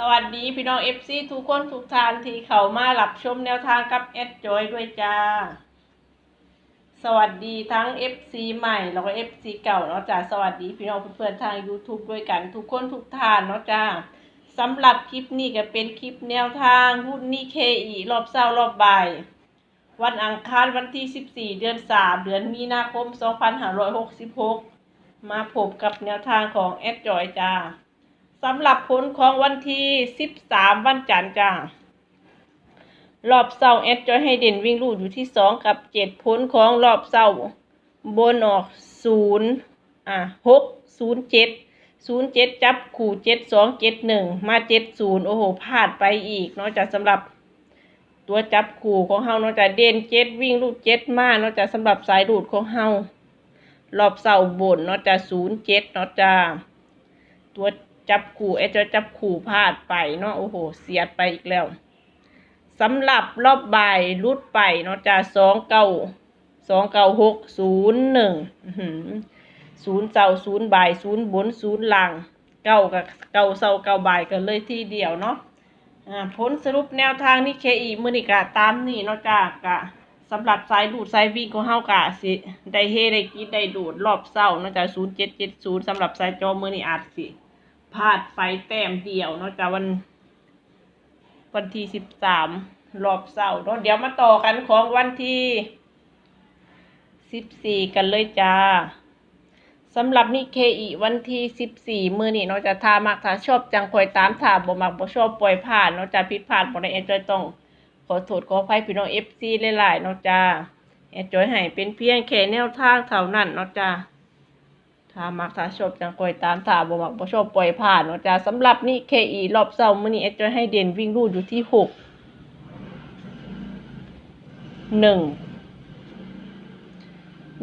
สวัสดีพี่น้องเอฟซีทุกคนทุกทานที่เข้ามารับชมแนวทางกับแอดจอยด้วยจ้า สวัสดีทั้ง FC ใหม่แล้วก็ FC เก่าเนาะจ้าสวัสดีพี่น้องเพื่อนๆทาง YouTube ด้วยกันทุกคนทุกทานเนาะจ้าสำหรับคลิปนี้ก็เป็นคลิปแนวทางหุ้นนี่เคอีรอบเช้ารอบบ่ายวันอังคารวันที่ 14 เดือน 3 เดือนมีนาคม 2566 มาพบกับแนวทางของแอดจอยจ้า สำหรับผลของวันที่13วันจันทร์จ้ารอบเสาร์เอสจอยให้เด่นวิ่งลูดอยู่ที่2กับ7ผลของรอบเสาร์บนออก0อะ6 0 7 0 7จับขู่7 2 7 1มา7 0โอ้โหพลาดไปอีกเนอกจากสำหรับตัวจับขู่ของเฮานอกจากเด่น7วิ่งลูด7มานอกจากสำหรับสายลูดของเฮารอบเสาร์บนเนอกจาก0 7เนอกจากตัว จับขู่ไอ้เจ้าจับขู่พลาดไปเนาะโอ้โห เสียดไปอีกแล้วสำหรับรอบบ่ายรุดไปเนาะจ้าสองเก้าสองเก้าหกศูนย์หนึ่งศูนย์เสาศูนย์บ่ายศูนย์บนศูนย์หล่างเก้ากับเก้าเสาเก้าบ่ายกันเลยที่เดียวเนาะอ่าผลสรุปแนวทางนี่เคอีมือนิกะตามนี่เนาะจ้ากะสำหรับสายดูดสายวิ่งของเฮากะสิได้เฮได้กินได้ดูดรอบเศร้าเนาะจ้าศูนย์เจ็ดเจ็ดศูนย์สำหรับสายจอมือนี่อาจสิ พลาดไปแต้มเดียวเนาะจากวัน วันที่สิบสามรอบเสาร์เนาะเดี๋ยวมาต่อกันของวันที่สิบสี่กันเลยจ้าสำหรับนี่เคอีวันที่สิบสี่มือนี่เนาะจะทามักถ้าชอบจังคอยตามถาบ่มักบ่ชอบปล่อยผ่านเนาะจะผิดพลาดบ่ได้แอดจอยต้อง ขอโทษขออภัยพี่น้องเอฟซีหลายๆเนาะจ้าแอดจอยให้เป็นเพียงแค่แนวทางเท่านั้นเนาะจ้า ถ้ามักถ้าชอบจังคอยตามถ้าบ่มักบ่ชอบปล่อยผ่านเนาะจ้าสำหรับนี่ KE รอบเช้ามื้อนี้เอ็ดจะให้เด่นวิ่งรูดอยู่ที่หกหนึ่ง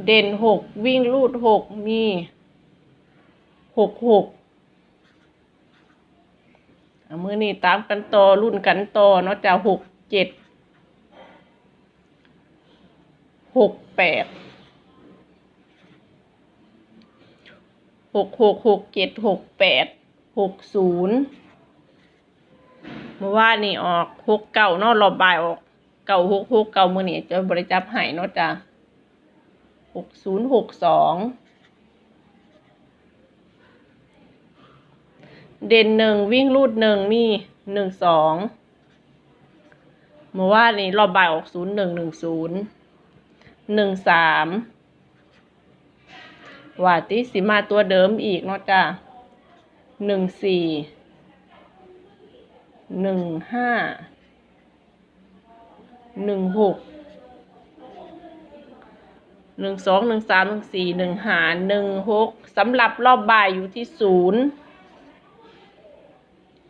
เด่นหกวิ่งรูดหกมีหกหกมือนี้ตามกันต่อรุ่นกันต่อเนาะจ้าหกเจ็ดหกแปด หกหกหกเจ็ดหกแปดหกศูนย์เมื่อวานนี่ออกหกเก่าเนาะรอบบ่ายออกเก่าหกหกเก่ามือนี่จะบริจับห้เนาะจ้ะหกศูนย์หกสองเด่นหนึ่งวิ่งรูดหนึ่งมีหนึ่งสองเมื่อวานนี่รอบบ่ายออกศูนย์หนึ่งหนึ่งศูนย์หนึ่งสาม ว่าติสิมาตัวเดิมอีกเนาะจ้ะหนึ่งสี่หนึ่งห้าหนึ่งหกหนึ่งสองหนึ่งสามหนึ่งสี่หนึ่งห้าหนึ่งหกสำหรับรอบบ่ายอยู่ที่ศูนย์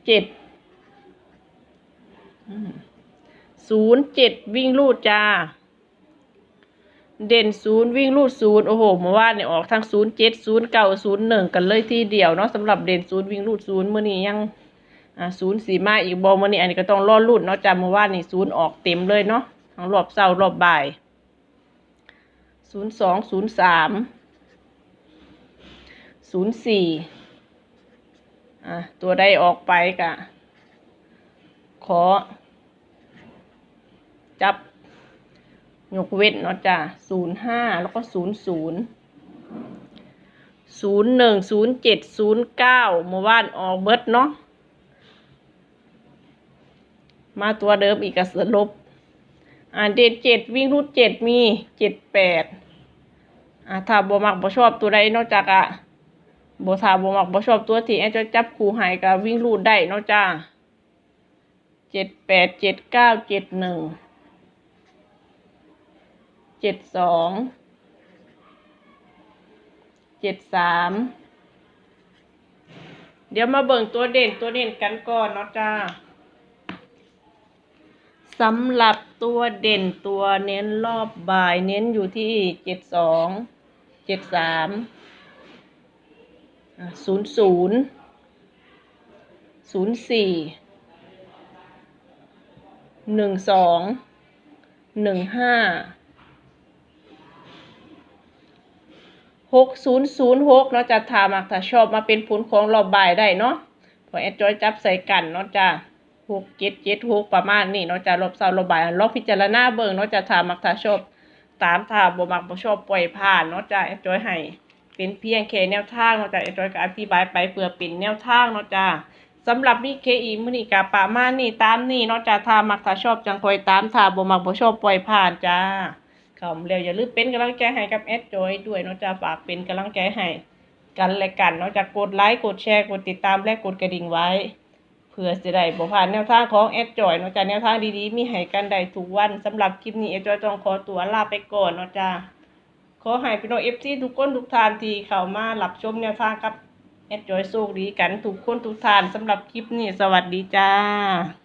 เจ็ดศูนย์เจ็ดวิ่งลูดจ้า เด่นศูนย์วิ่งลูดศูนย์โอ้โหเมื่อวานเนี่ยออกทั้งศูนย์เจ็ดศูนย์เก้าศูนย์หนึ่งกันเลยที่เดียวเนาะสำหรับเด่นศูนย์วิ่งลูดศูนย์เมื่อนี้ยังอ่าศูนย์สีมาอีกบอลมื่อนี้อันนี้ก็ต้องรอลุ่นเนาะจำเมื่อวานนี่ศูนย์ออกเต็มเลยเนาะทั้งรอบเช้าร์รอบบ่ายศูนย์สองศูนย์สามศูนย์สี่อะตัวใดออกไปกะขอ จับ ยกเว้นเนาะจ้ะศูนย์ห้าแล้วก็ศูนย์ศูนย์ศูนย์หนึ่งศูนย์เจ็ดศูนย์เก้าเมื่อวานออกเบิร์ดเนาะมาตัวเดิมอีกกระสลบอ่าเด็ดเจ็ดวิ่งรูดเจ็ดมีเจ็ดแปดอ่าถ้าบ่มักบ่ชอบตัวใดนอกจากอะบ่ถ้าบ่มักบ่ชอบตัวที่แอจะจับคูหายก็วิ่งรูดได้เนาะจ้าเจ็ดแปดเจ็ดเก้าเจ็ดหนึ่ง จ็ดสองเจ็ดสามเดี๋ยวมาเบิ่งตัวเด่นตัวเด่นกันก่อนเนาะจ้าสำหรับตัวเด่นตัวเน้นรอบบ่ายเน้นอยู่ที่เจ็ดสองเจ็ดสามศูนย์ศูนย์ศูนย์สี่หนึ่งสองหนึ่งห้า หกศูนย์ศูนย์หกเนาะจะถามักถ้าชอบมาเป็นผลของรอบบ่ายได้เนาะพอแอดจอยจับใส่กันเนาะจ้าหกเจ็ดเจ็ดหกประมาณนี้เนาะจ้ารอบเสาร์รอบบ่ายลองพิจารณาเบิ่งเนาะจ้าถามักถ้าชอบตามถ้าบ่มักบ่ชอบปล่อยผ่านเนาะจ้าแอดจอยให้เป็นเพียงแค่แนวทางเนาะจ้าแอดจอยก็อธิบายไปเพื่อเป็นแนวทางเนาะจ้าสำหรับนี่เคอีมือนีก็ประมาณนี้ตามนี้เนาะจ้าถ้ามักถ้าชอบจังคอยตามถ้าบ่มักบ่ชอบปล่อยผ่านจ้า เขาแล้วอย่าลืมเป็นกำลังใจให้กับแอดจอยด้วยเนาะจ้าฝากเป็นกำลังใจให้กันและกันเนาะจากกดไลค์กดแชร์กดติดตามและกดกระดิ่งไว้ เพื่อจะได้บ่พลาดแนวทางของแอดจอยเนาะจากแนวทางดีๆ มีให้กันได้ทุกวันสำหรับคลิปนี้แอดจอยต้องขอตัวลาไปก่อนเนาะจ้าขอให้พี่น้องเอฟซีทุกคนทุกท่านที่เข้ามารับชมแนวทางกับแอดจอยโชคดีกันทุกคนทุกท่านสำหรับคลิปนี้สวัสดีจ้า